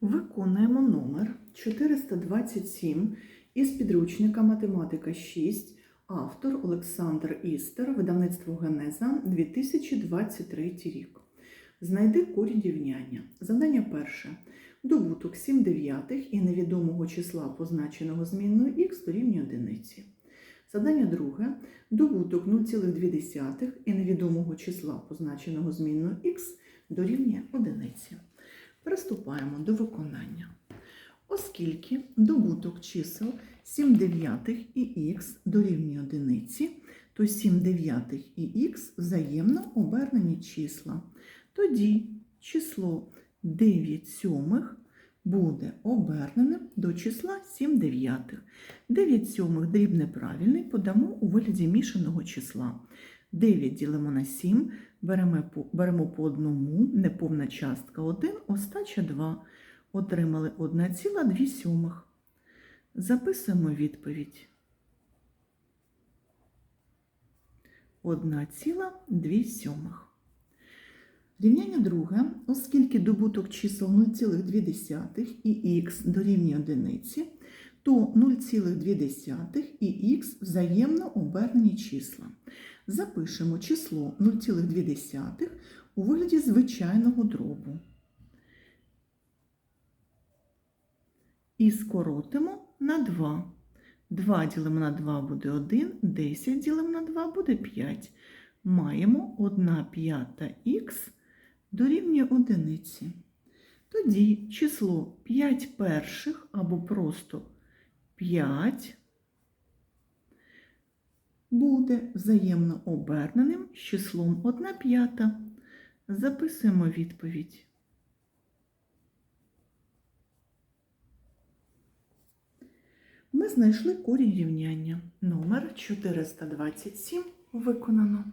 Виконуємо номер 427 із підручника Математика 6, автор Олександр Істер, видавництво Генеза 2023 рік. Знайди корінь рівняння. Завдання перше. Добуток 7 дев'ятих і невідомого числа, позначеного змінною х дорівнює одиниці. Завдання друге. Добуток 0,2 і невідомого числа, позначеного змінною х дорівнює одиниці. Приступаємо до виконання. Оскільки добуток чисел 7 дев'ятих і х дорівнює одиниці, то 7 дев'ятих і х взаємно обернені числа. Тоді число 9 сьомих буде оберненим до числа 7 дев'ятих. 9 сьомих дріб неправильний подамо у вигляді мішаного числа. 9 ділимо на 7, беремо по, одному, неповна частка 1, остача 2. Отримали 1,2 сьомих. Записуємо відповідь. 1,2 сьомих. Рівняння друге, оскільки добуток чисел 0,2 і х дорівнює одиниці, то 0,2 і х взаємно обернені числа. Запишемо число 0,2 у вигляді звичайного дробу. І скоротимо на 2. 2 ділимо на 2 буде 1, 10 ділимо на 2 буде 5. Маємо 1 п'ята х дорівнює одиниці. Тоді число 5 перших або просто 5 буде взаємно оберненим з числом 1 п'ята. Записуємо відповідь. Ми знайшли корінь рівняння. Номер 427 виконано.